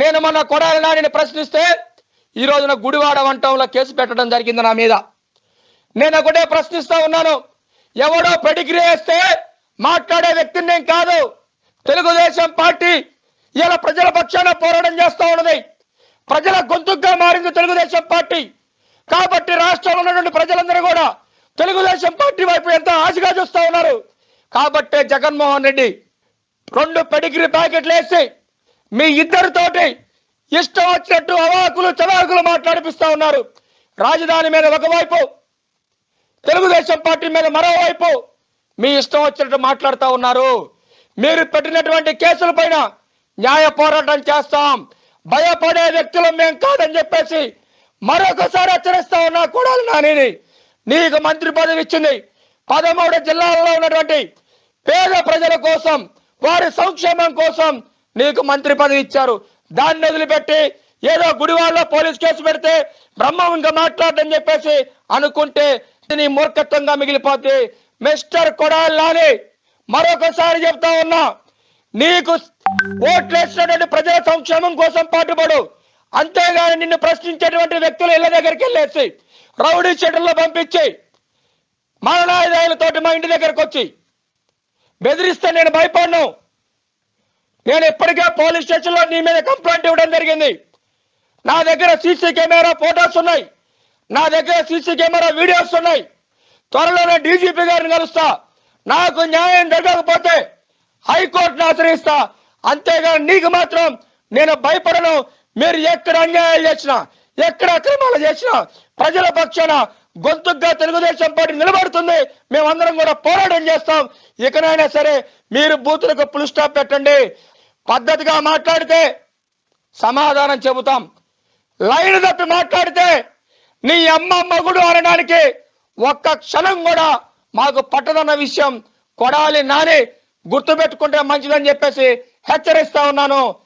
నేను మొన్న కొడాలి నాడిని ప్రశ్నిస్తే ఈ రోజున గుడివాడ వంటంలో కేసు పెట్టడం జరిగింది నా మీద. నేను ఒకటే ప్రశ్నిస్తా ఉన్నాను. ఎవడో పెడిగ్రీ వేస్తే మాట్లాడే వ్యక్తిని నేను కాదు. తెలుగుదేశం పార్టీ ఇలా ప్రజల పక్షాన పోరాటం చేస్తూ ఉన్నది. ప్రజల గొంతుగా మారింది తెలుగుదేశం పార్టీ. కాబట్టి రాష్ట్రంలో ఉన్నటువంటి ప్రజలందరూ కూడా తెలుగుదేశం పార్టీ వైపు ఎంతో ఆశగా చూస్తూ ఉన్నారు. కాబట్టే జగన్మోహన్ రెడ్డి రెండు పెడిగ్రీ ప్యాకెట్లు వేసి మీ ఇద్దరితోటి ఇష్టం వచ్చినట్టు అవాకులు చవాకులు మాట్లాడిపిస్తా ఉన్నారు. రాజధాని మీద ఒకవైపు తెలుగుదేశం పార్టీ మీద మరోవైపు మీ ఇష్టం వచ్చినట్టు మాట్లాడుతూ ఉన్నారు. మీరు పెట్టినటువంటి కేసుల పైన న్యాయ పోరాటం చేస్తాం. భయపడే వ్యక్తులు మేం కాదని చెప్పేసి మరొకసారి హెచ్చరిస్తా ఉన్నా కూడా నానిని నీకు మంత్రి పదవి ఇచ్చింది పదమూడు జిల్లాలలో ఉన్నటువంటి పేద ప్రజల కోసం వారి సంక్షేమం కోసం నీకు మంత్రి పదవి ఇచ్చారు. దాన్ని వదిలిపెట్టి ఏదో గుడివాడలో పోలీస్ కేసు పెడితే బ్రహ్మం ఇంకా మాట్లాడదని చెప్పేసి అనుకుంటే నీ మూర్ఖత్వంగా మిగిలిపోద్ది మిస్టర్ కొడాలని మరొకసారి చెప్తా ఉన్నా నీకు ఓట్లు వేసినటువంటి ప్రజల సంక్షేమం కోసం పాటుపడు. అంతేగాని నిన్ను ప్రశ్నించేటువంటి వ్యక్తులు ఇళ్ళ దగ్గరికి వెళ్ళేసి రౌడీ షెటర్లో పంపించి మరణాయుధాలతోటి మా ఇంటి దగ్గరకు వచ్చి బెదిరిస్తే నేను భయపడను. నేను ఇప్పటికే పోలీస్ స్టేషన్లో నీ మీద కంప్లైంట్ ఇవ్వడం జరిగింది. నా దగ్గర సీసీ కెమెరా ఫోటోస్ ఉన్నాయి. నా దగ్గర సీసీ కెమెరా వీడియోస్ ఉన్నాయి. త్వరలోనే డీజీపీ గారిని కలుస్తా. నాకు న్యాయం జరగకపోతే హైకోర్టును ఆశ్రయిస్తా. అంతేగాని నీకు మాత్రం నేను భయపడను. మీరు ఎక్కడ అన్యాయాలు చేసినా ఎక్కడ అక్రమాలు చేసినా ప్రజల పక్షాన గొంతుగ్గా తెలుగుదేశం పార్టీ నిలబడుతుంది. మేమందరం కూడా పోరాటం చేస్తాం. ఇకనైనా సరే మీరు బూతులకు పులు స్టాప్ పెట్టండి. పద్ధతిగా మాట్లాడితే సమాధానం చెబుతాం. లైన్ తప్పి మాట్లాడితే నీ అమ్మ మగుడు అనడానికి ఒక్క క్షణం కూడా మాకు పట్టదన్న విషయం కొడాలి నాని గుర్తుపెట్టుకుంటే మంచిదని చెప్పేసి హెచ్చరిస్తా ఉన్నాను.